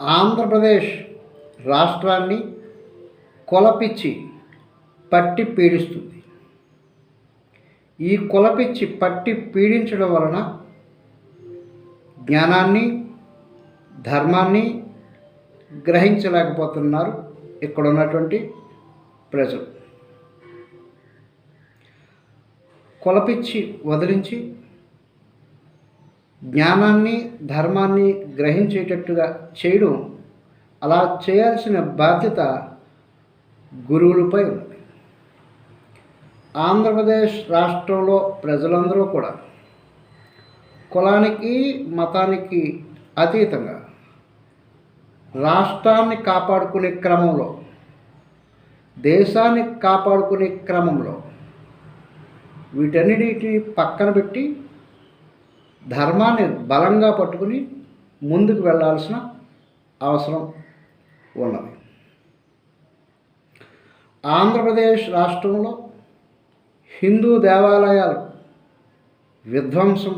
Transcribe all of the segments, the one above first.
ఆంధ్రప్రదేశ్ రాష్ట్రాన్ని కొలపిచ్చి పట్టి పీడిస్తుంది. ఈ కులపిచ్చి పట్టి పీడించడం వలన జ్ఞానాన్ని ధర్మాన్ని గ్రహించలేకపోతున్నారు ఇక్కడ ఉన్నటువంటి ప్రజలు. కులపిచ్చి వదిలించి జ్ఞానాన్ని ధర్మాన్ని గ్రహించేటట్టుగా చేయడం అలా చేయాల్సిన బాధ్యత గురువులపై ఉంది ఆంధ్రప్రదేశ్ రాష్ట్రంలో ప్రజలందరూ కూడా కులానికి మతానికి అతీతంగా రాష్ట్రాన్ని కాపాడుకునే క్రమంలో దేశాన్ని కాపాడుకునే క్రమంలో వీటన్నిటిని పక్కన పెట్టి ధర్మాన్ని బలంగా పట్టుకుని ముందుకు వెళ్ళాల్సిన అవసరం ఉన్నది. ఆంధ్రప్రదేశ్ రాష్ట్రంలో హిందూ దేవాలయాలు విధ్వంసం.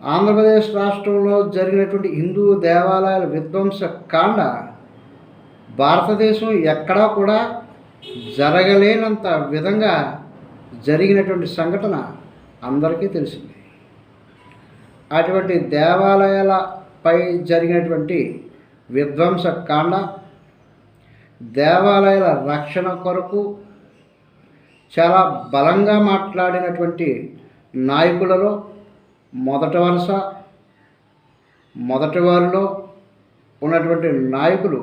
ఆంధ్రప్రదేశ్ రాష్ట్రంలో జరిగినటువంటి హిందూ దేవాలయాల విధ్వంస కాండ భారతదేశం ఎక్కడా కూడా జరగలేనంత విధంగా జరిగినటువంటి సంఘటన అందరికీ తెలిసింది అటువంటి దేవాలయాలపై జరిగినటువంటి విధ్వంస కాండ దేవాలయాల రక్షణ కొరకు చాలా బలంగా మాట్లాడినటువంటి నాయకులలో మొదటి వరుస మొదటి వారిలో ఉన్నటువంటి నాయకులు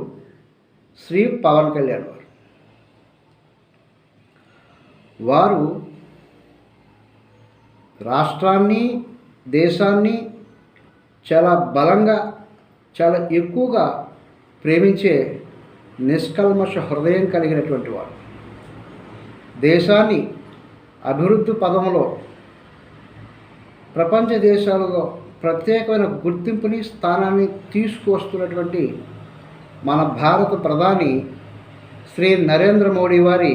శ్రీ పవన్ కళ్యాణ్ వారు వారు రాష్ట్రాన్ని దేశాన్ని చాలా బలంగా చాలా ఎక్కువగా ప్రేమించే నిష్కల్మష హృదయం కలిగినటువంటి వారు దేశాన్ని అభివృద్ధి పదంలో ప్రపంచ దేశాలలో ప్రత్యేకమైన గుర్తింపుని స్థానాన్ని తీసుకువస్తున్నటువంటి మన భారత ప్రధాని శ్రీ నరేంద్ర మోడీ వారి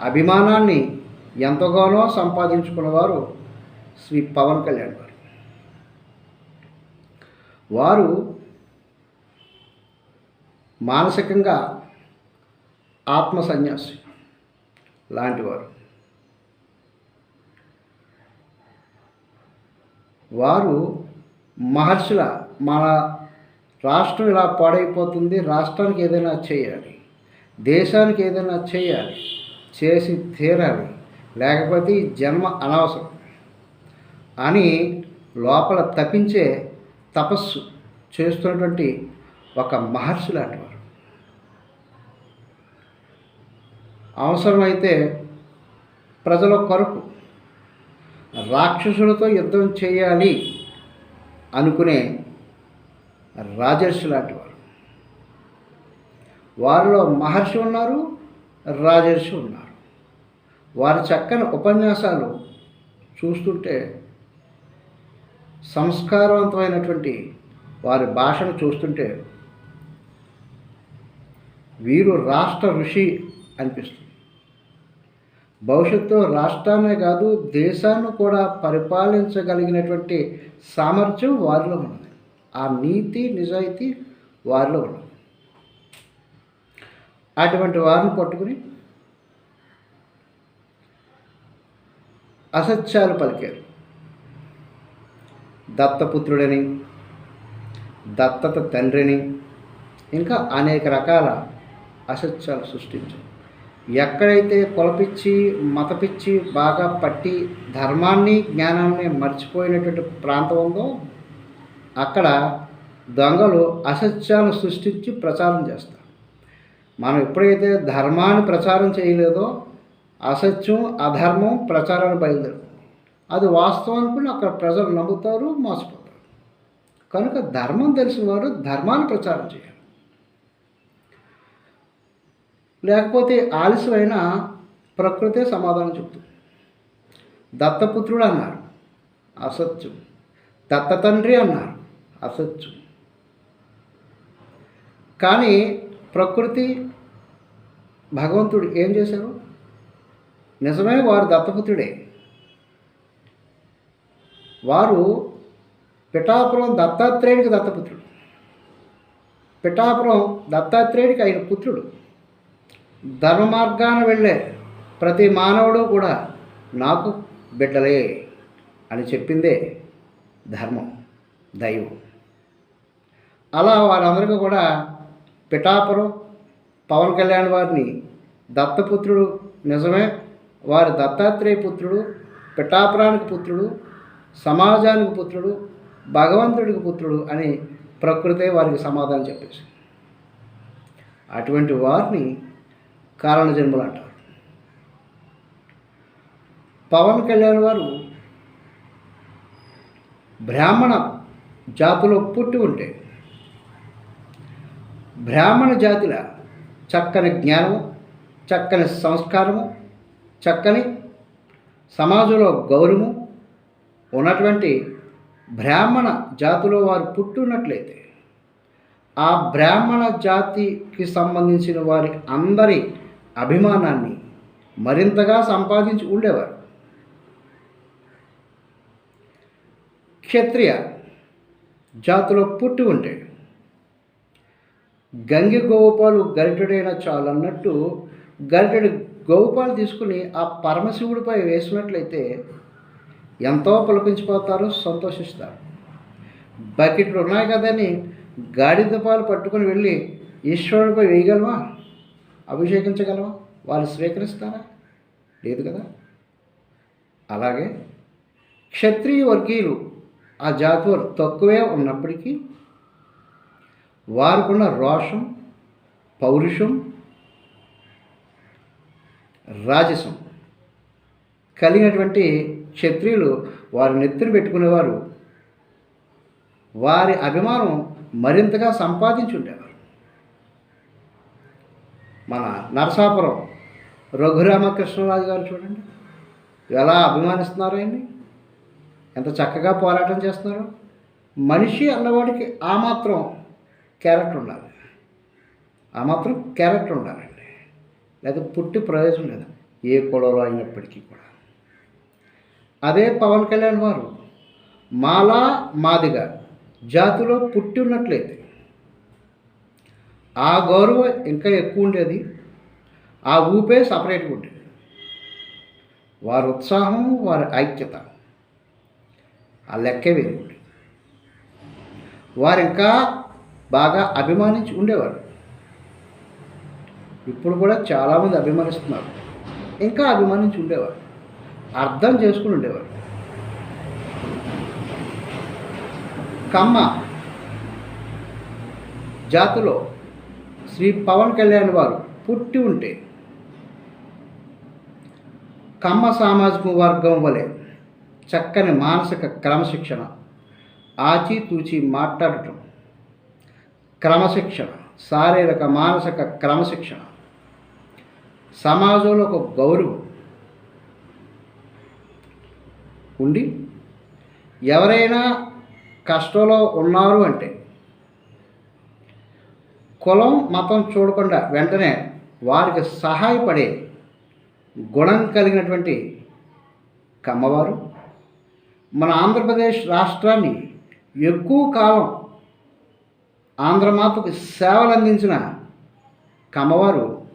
అభిమానాన్ని ఎంతగానో సంపాదించుకున్నవారు శ్రీ పవన్ కళ్యాణ్ గారు. వారు మానసికంగా ఆత్మ సన్యాసి లాంటివారు వారు మహర్షుల మన రాష్ట్రం ఇలా పాడైపోతుంది రాష్ట్రానికి ఏదైనా చేయాలి దేశానికి ఏదైనా చేయాలి చేసి తీరాలి లేకపోతే ఈ జన్మ అనవసరం. అని లోపల తప్పించే తపస్సు చేస్తున్నటువంటి ఒక మహర్షి లాంటి వారు. అవసరమైతే ప్రజల కొరకు రాక్షసులతో యుద్ధం చేయాలి అనుకునే రాజర్షి లాంటి వారు. వారిలో మహర్షి ఉన్నారు రాజర్షి ఉన్నారు. వారి చక్కని ఉపన్యాసాలు చూస్తుంటే సంస్కారవంతమైనటువంటి వారి భాషను చూస్తుంటే వీరు రాష్ట్ర ఋషి అనిపిస్తుంది. భవిష్యత్తులో రాష్ట్రాన్నే కాదు దేశాన్ని కూడా పరిపాలించగలిగినటువంటి సామర్థ్యం వారిలో ఉన్నది. ఆ నీతి నిజాయితీ వారిలో ఉన్నది. అటువంటి వారిని పట్టుకుని అసత్యాలు పలికారు. దత్తపుత్రుడని దత్తత తండ్రిని ఇంకా అనేక రకాల అసత్యాలు సృష్టించారు. ఎక్కడైతే కులపిచ్చి మతపిచ్చి బాగా పట్టి ధర్మాన్ని జ్ఞానాన్ని మర్చిపోయినటువంటి ప్రాంతం ఉందో అక్కడ దొంగలు అసత్యాలను సృష్టించి ప్రచారం చేస్తారు. మనం ఎప్పుడైతే ధర్మాన్ని ప్రచారం చేయలేదో అసత్యం అధర్మం ప్రచారాన్ని బయలుదేరు అది వాస్తవం అనుకుని అక్కడ ప్రజలు నమ్ముతారు మోసపోతారు. కనుక ధర్మం తెలిసిన వారు ధర్మాన్ని ప్రచారం చేయాలి. లేకపోతే ఆలస్యమైన ప్రకృతే సమాధానం చెప్తుంది దత్తపుత్రుడు అన్నారు అసత్యం. దత్త తండ్రి అన్నారు అసత్యం. కానీ ప్రకృతి భగవంతుడు ఏం చేశారు? నిజమే వారు దత్తపుత్రుడే. వారు పిఠాపురం దత్తాత్రేయుడికి దత్తపుత్రుడు. పిఠాపురం దత్తాత్రేయుడికి ఆయన పుత్రుడు. ధర్మ మార్గాన వెళ్ళే ప్రతి మానవుడు కూడా నాకు బిడ్డలే అని చెప్పిందే ధర్మం దైవం. అలా వారందరికీ కూడా పిఠాపురం పవన్ కళ్యాణ్ వారిని దత్తపుత్రుడు నిజమే వారి దత్తాత్రేయ పుత్రుడు పిఠాపురానికి పుత్రుడు సమాజానికి పుత్రుడు భగవంతుడికి పుత్రుడు అని ప్రకృతే వారికి సమాధానం చెప్పేసి. అటువంటి వారిని కారణ జన్మలు అంటారు. పవన్ కళ్యాణ్ వారు బ్రాహ్మణ జాతిలో పుట్టి ఉంటే బ్రాహ్మణ జాతిల చక్కని జ్ఞానము చక్కని సంస్కారము చక్కని సమాజంలో గౌరవము ఉన్నటువంటి బ్రాహ్మణ జాతిలో వారు పుట్టున్నట్లయితే ఆ బ్రాహ్మణ జాతికి సంబంధించిన వారి అందరి అభిమానాన్ని మరింతగా సంపాదించి ఉండేవారు. క్షత్రియ జాతిలో పుట్టి ఉంటే గంగి గోపాలు గరిటెడైన చాలన్నట్టు గరిటెడు గోపాలు తీసుకుని ఆ పరమశివుడిపై వేసినట్లయితే ఎంతో పులపించిపోతారు సంతోషిస్తారు. బకెట్లు ఉన్నాయి కదని గాడిద పాలు పట్టుకొని వెళ్ళి ఈశ్వరుడిపై వేయగలమా? అభిషేకించగలవా వాళ్ళు స్వీకరిస్తారా? లేదు కదా? అలాగే క్షత్రియ వర్గీయులు ఆ జాతి వారు తక్కువే ఉన్నప్పటికీ వారికున్న రోషం పౌరుషం రాజసం కలిగినటువంటి క్షత్రియులు వారి నెత్తిన పెట్టుకునేవారు. వారి అభిమానం మరింతగా సంపాదించుండేవారు. మన నరసాపురం రఘురామకృష్ణరాజు గారు చూడండి ఎలా అభిమానిస్తున్నారు ఆయన్ని. ఎంత చక్కగా పోరాటం చేస్తున్నారు. మనిషి అన్నవాడికి ఆ మాత్రం క్యారెక్టర్ ఉండాలి. ఆ మాత్రం క్యారెక్టర్ ఉండాలండి. లేదా పుట్టి ప్రయోజనం లేదు. ఏ కులంలో అయినప్పటికీ కూడా. అదే పవన్ కళ్యాణ్ వారు. మాలా మాదిగ జాతిలో పుట్టి ఉన్నట్లయితే. ఆ గౌరవం ఇంకా ఎక్కువ ఉండేది. ఆ ఊపే సపరేట్గా ఉండేది. వారి ఉత్సాహం వారి ఐక్యత. ఆ లెక్కే వేరు. వారు ఇంకా బాగా అభిమానించి ఉండేవారు. ఇప్పుడు కూడా చాలామంది అభిమానిస్తున్నారు. ఇంకా అభిమానించి ఉండేవారు. అర్థం చేసుకుని ఉండేవారు కమ్మ జాతిలో శ్రీ పవన్ కళ్యాణ్ వారు పుట్టి ఉంటే కమ్మ సామాజిక వర్గం వలె చక్కని మానసిక క్రమశిక్షణ ఆచితూచి మాట్లాడటం క్రమశిక్షణ శారీరక మానసిక క్రమశిక్షణ సమాజంలో ఒక గౌరవం ఉండి ఎవరైనా కష్టంలో ఉన్నారు అంటే కులం మతం చూడకుండా వెంటనే వారికి సహాయపడే గుణం కలిగినటువంటి కమ్మవారు. మన ఆంధ్రప్రదేశ్ రాష్ట్రాన్ని ఎక్కువ కాలం ఆంధ్రమాతకు సేవలు అందించిన కమ్మవారు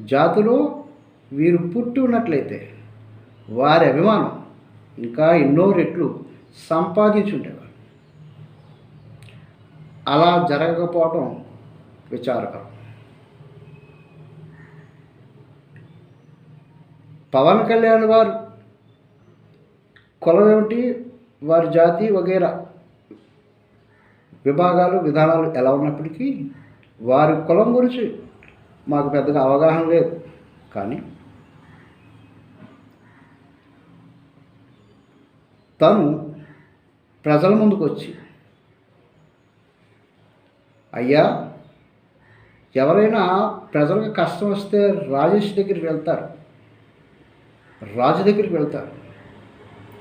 జాతులు వీరు పుట్టి ఉన్నట్లయితే వారి అభిమానం ఇంకా ఎన్నో రెట్లు సంపాదించుండేవారు. అలా జరగకపోవటం విచారకరం. పవన్ కళ్యాణ్ వారు కులం ఏమిటి వారి జాతి వగైరా విభాగాలు విధానాలు ఎలా ఉన్నప్పటికీ వారి కులం గురించి మాకు పెద్దగా అవగాహన లేదు. కానీ తను ప్రజల ముందుకు వచ్చి అయ్యా ఎవరైనా ప్రజలకు కష్టం వస్తే రాజేష్ దగ్గరికి వెళ్తారు. రాజు దగ్గరికి వెళ్తారు.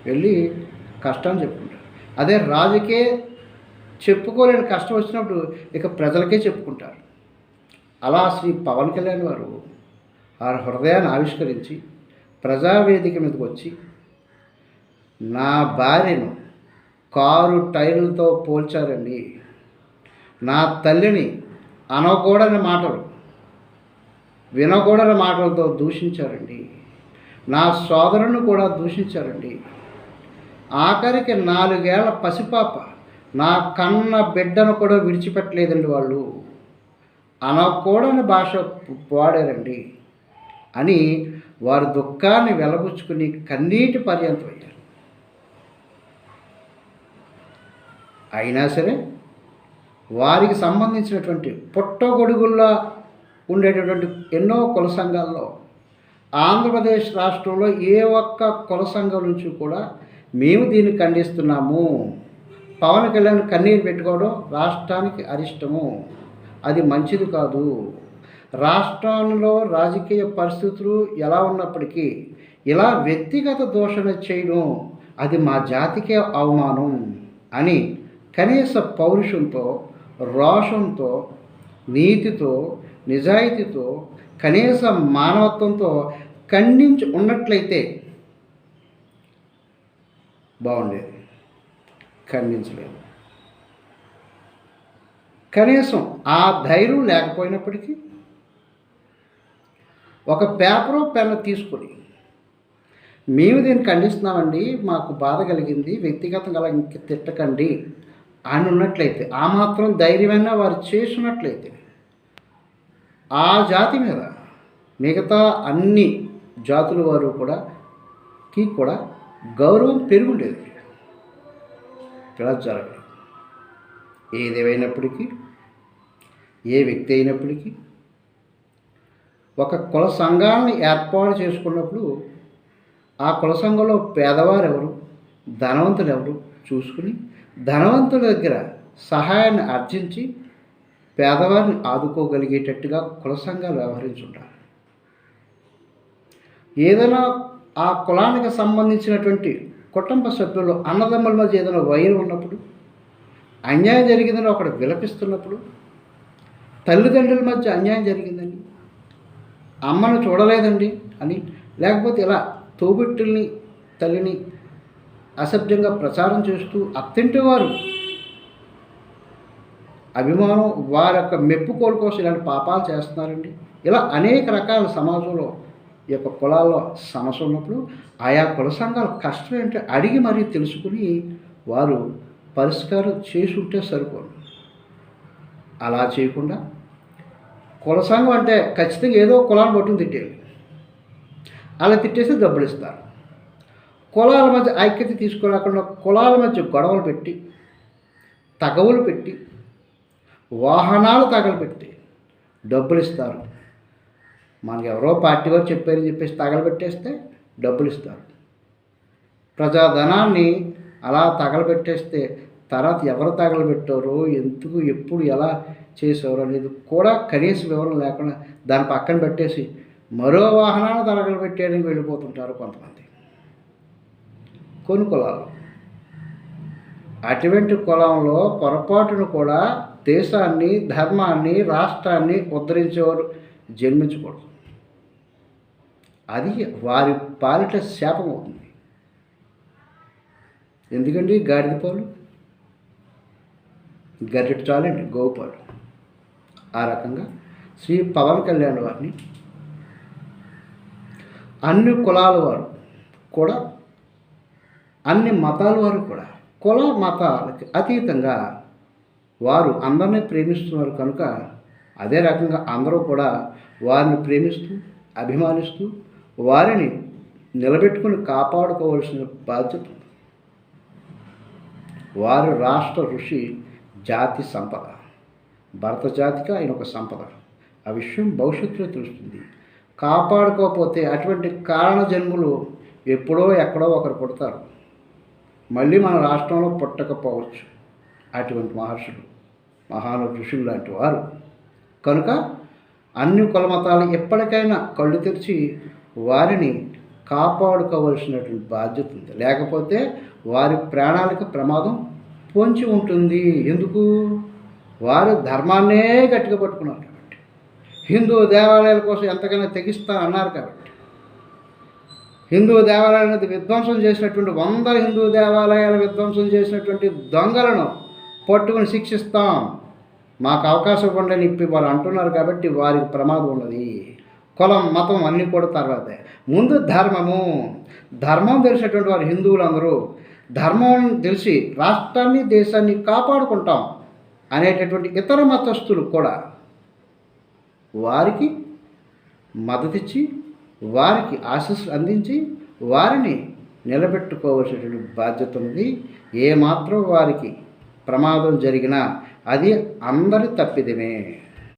వెళ్ళి కష్టాన్ని చెప్పుకుంటారు. అదే రాజుకే చెప్పుకోలేని కష్టం వచ్చినప్పుడు ఇక ప్రజలకే చెప్పుకుంటారు. అలా శ్రీ పవన్ కళ్యాణ్ వారు వారి హృదయాన్ని ఆవిష్కరించి ప్రజావేదిక మీదకి వచ్చి నా భార్యను కారు టైర్లతో పోల్చారండి. నా తల్లిని అనకూడని మాటలు వినకూడని మాటలతో దూషించారండి. నా సోదరుని కూడా దూషించారండి. ఆఖరికి నాలుగేళ్ళ పసిపాప నా కన్న బిడ్డను కూడా విడిచిపెట్టలేదండి వాళ్ళు. అనకూడని భాష వాడారండి అని వారి దుఃఖాన్ని వెలబుచ్చుకుని కన్నీటి పర్యంతమయ్యారు. అయినా సరే వారికి సంబంధించినటువంటి పుట్టగొడుగుల్లో ఉండేటటువంటి ఎన్నో కుల సంఘాల్లో ఆంధ్రప్రదేశ్ రాష్ట్రంలో ఏ ఒక్క కుల సంఘం నుంచి కూడా మేము దీన్ని ఖండిస్తున్నాము. పవన్ కళ్యాణ్ కన్నీరు పెట్టుకోవడం రాష్ట్రానికి అరిష్టము. అది మంచిది కాదు. రాష్ట్రంలో రాజకీయ పరిస్థితులు ఎలా ఉన్నప్పటికీ ఇలా వ్యక్తిగత దూషణ చేయడం అది మా జాతికే అవమానం అని కనీస పౌరుషంతో రోషంతో నీతితో నిజాయితీతో కనీస మానవత్వంతో ఖండించి ఉన్నట్లయితే బాగుండేది. ఖండించలేదు. కనీసం ఆ ధైర్యం లేకపోయినప్పటికీ ఒక పేపరు పెన్ను తీసుకొని మేము దీన్ని ఖండిస్తున్నామండి మాకు బాధ కలిగింది వ్యక్తిగతంగా ఇంక తిట్టకండి అని ఉన్నట్లయితే ఆ మాత్రం ధైర్యమైనా వారు చేసినట్లయితే ఆ జాతి మీద మిగతా అన్ని జాతుల వారు కూడా కి కూడా గౌరవం పెరుగుండేది. ఇలా జరగదు ఏదేమైనప్పటికీ ఏ వ్యక్తి అయినప్పటికీ ఒక కుల సంఘాలను ఏర్పాటు చేసుకున్నప్పుడు ఆ కుల సంఘంలో పేదవారు ఎవరు ధనవంతులు ఎవరు చూసుకుని ధనవంతుల దగ్గర సహాయాన్ని ఆర్జించి పేదవారిని ఆదుకోగలిగేటట్టుగా కుల సంఘాలు వ్యవహరించుంటారు. ఏదైనా ఆ కులానికి సంబంధించినటువంటి కుటుంబ సభ్యులు అన్నదమ్ముల మధ్య ఏదైనా వైరు ఉన్నప్పుడు అన్యాయం జరిగిందని ఒకడు విలపిస్తున్నప్పుడు తల్లిదండ్రుల మధ్య అన్యాయం జరిగిందని అమ్మను చూడలేదండి అని లేకపోతే ఇలా తోబిట్టుల్ని తల్లిని అసభ్యంగా ప్రచారం చేస్తూ అత్తింటి వారు అభిమానం వారి యొక్క మెప్పుకోలు కోసం ఇలాంటి పాపాలు చేస్తున్నారండి. ఇలా అనేక రకాల సమాజంలో ఈ యొక్క కులాల్లో సమస్య ఉన్నప్పుడు ఆయా కుల సంఘాల కష్టం ఏంటో అడిగి మరీ తెలుసుకుని వారు పరిష్కారం చేసుంటే ఉంటే సరిపోదు. అలా చేయకుండా కుల సంఘం అంటే ఖచ్చితంగా ఏదో కులాన్ని పట్టుకుని తిట్టేయాలి. అలా తిట్టేసి డబ్బులు ఇస్తారు కులాల మధ్య ఐక్యత తీసుకోలేకుండా కులాల మధ్య గొడవలు పెట్టి తగవులు పెట్టి వాహనాలు తగలబెట్టి డబ్బులు ఇస్తారు మనకి ఎవరో పార్టీ వారు చెప్పారని చెప్పేసి తగలబెట్టేస్తే డబ్బులు ఇస్తారు ప్రజాధనాన్ని అలా తగలబెట్టేస్తే తర్వాత ఎవరు తగలబెట్టారో ఎందుకు ఎప్పుడు ఎలా చేసేవారు అనేది కూడా కనీస వివరణ లేకుండా దాని పక్కన పెట్టేసి మరో వాహనాన్ని తగలబెట్టేయడానికి వెళ్ళిపోతుంటారు కొంతమంది. కొన్ని కులాలు. అటువంటి కులంలో పొరపాటును కూడా దేశాన్ని ధర్మాన్ని రాష్ట్రాన్ని ఉద్ధరించేవారు జన్మించకూడదు. అది వారి పాలిట శాపం అవుతుంది. ఎందుకండి? గాడిద పాలు? గరిటెడు చాలండి గోపాలు ఆ రకంగా శ్రీ పవన్ కళ్యాణ్ వారిని అన్ని కులాల వారు కూడా అన్ని మతాల వారు కూడా. కుల మతాలకి అతీతంగా వారు అందరినీ ప్రేమిస్తున్నారు కనుక అదే రకంగా అందరూ కూడా వారిని ప్రేమిస్తూ అభిమానిస్తూ వారిని నిలబెట్టుకుని కాపాడుకోవాల్సిన బాధ్యత వారి వారు రాష్ట్ర ఋషి జాతి సంపద. భరత జాతికి ఆయన ఒక సంపద. ఆ విషయం భవిష్యత్తులో తెలుస్తుంది. కాపాడుకోకపోతే అటువంటి కారణ జన్ములు ఎప్పుడో ఎక్కడో ఒకరు పుడతారు. మళ్ళీ మన రాష్ట్రంలో పుట్టకపోవచ్చు. అటువంటి మహర్షులు మహాను ఋషులు లాంటి వారు. కనుక అన్ని కులమతాలు ఎప్పటికైనా కళ్ళు తెరిచి వారిని కాపాడుకోవలసినటువంటి బాధ్యత ఉంది. లేకపోతే వారి ప్రాణాలకు ప్రమాదం పొంచి ఉంటుంది. ఎందుకు? వారు ధర్మాన్నే గట్టిగా పట్టుకున్నారు కాబట్టి. హిందూ దేవాలయాల కోసం ఎంతకైనా తెగిస్తా అన్నారు కాబట్టి. హిందూ దేవాలయాలను విధ్వంసం చేసినటువంటి వందల హిందూ దేవాలయాల విధ్వంసం చేసినటువంటి దొంగలను పట్టుకుని శిక్షిస్తాం. మాకు అవకాశం ఉండని ఇప్పి వాళ్ళు అంటున్నారు కాబట్టి వారికి ప్రమాదం ఉన్నది. కులం మతం అన్నీ కూడా తర్వాతే. ముందు ధర్మము. ధర్మం తెలిసినటువంటి వారు హిందువులందరూ ధర్మం తెలిసి రాష్ట్రాన్ని దేశాన్ని కాపాడుకుంటాం అనేటటువంటి ఇతర మతస్థులు కూడా వారికి మద్దతిచ్చి వారికి ఆశస్సు అందించి వారిని నిలబెట్టుకోవాల్సినటువంటి బాధ్యత ఉంది ఏమాత్రం వారికి ప్రమాదం జరిగినా అది అందరి తప్పిదమే.